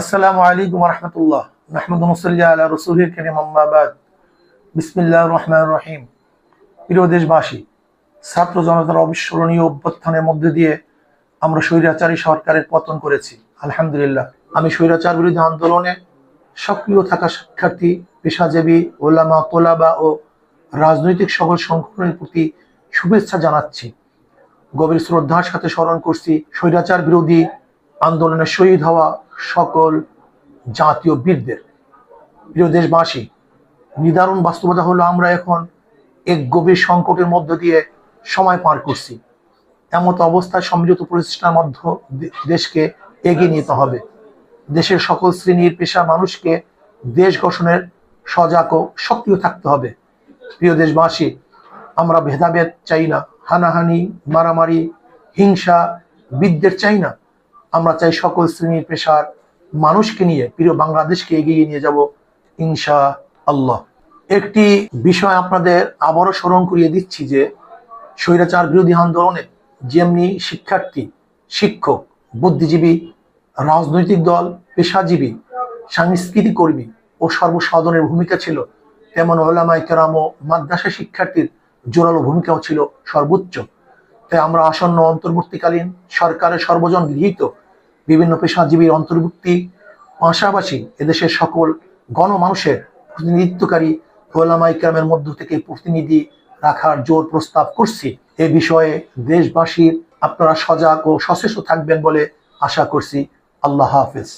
আসসালামু আলাইকুম রহমতুল্লাহ। মাহমুদ মুসল্লি আলা রসুলের করিম আম্মাবাদ বিসমিল্লাহ রহমান রহিম। প্রিয় দেশবাসী, ছাত্র জনতার অবিস্মরণীয় অভ্যুত্থানের মধ্যে দিয়ে আমরা স্বৈরাচারী সরকারের পতন করেছি। আলহামদুলিল্লাহ। আমি স্বৈরাচার বিরোধী আন্দোলনে সক্রিয় থাকা শিক্ষার্থী, পেশাজীবী, ওলামা, তোলাবা ও রাজনৈতিক সকল সংগঠনের প্রতি শুভেচ্ছা জানাচ্ছি। গভীর শ্রদ্ধার সাথে স্মরণ করছি স্বৈরাচার বিরোধী আন্দোলনে শহীদ হওয়া সকল জাতীয় বীরদের। প্রিয় দেশবাসী, নিদারুণ বাস্তবতা হলো আমরা এখন এক গভীর সংকটের মধ্য দিয়ে সময় পার করছি। এমত অবস্থায় সম্মিলিত প্রচেষ্টার মধ্য দেশকে এগিয়ে নিতে হবে। দেশের সকল শ্রেণির পেশার মানুষকে দেশ গঠনের সজাগ ও সক্রিয় থাকতে হবে। প্রিয় দেশবাসী, আমরা ভেদাভেদ চাই না, হানাহানি, মারামারি, হিংসা, বিদ্বেষ চাই না। আমরা চাই সকল শ্রেণির পেশার মানুষকে নিয়ে, প্রিয় বাংলাদেশকে এগিয়ে নিয়ে যাব ইনশা আল্লাহ একটি বিষয় আপনাদের আবারও স্মরণ করিয়ে দিচ্ছি যে, স্বৈরাচার বিরোধী আন্দোলনে যেমনি শিক্ষার্থী, শিক্ষক, বুদ্ধিজীবী, রাজনৈতিক দল, পেশাজীবী, সাংস্কৃতিক কর্মী ও সর্বসাধনের ভূমিকা ছিল, তেমন ওলামাই কেরাম ও মাদ্রাসা শিক্ষার্থীর জোরালো ভূমিকাও ছিল সর্বোচ্চ। তাই আমরা আসন্ন অন্তর্বর্তীকালীন সরকারের সর্বজন গৃহীত বিভিন্ন পেশাজীবীর অন্তর্ভুক্তি, পাশাপাশি এদেশের সকল গণমানুষের প্রতিনিধিত্বকারী ওলামাই ক্রামের মধ্য থেকে প্রতিনিধি রাখার জোর প্রস্তাব করছি। এ বিষয়ে দেশবাসীর আপনারা সজাগ ও সচেষ্ট থাকবেন বলে আশা করছি। আল্লাহ হাফেজ।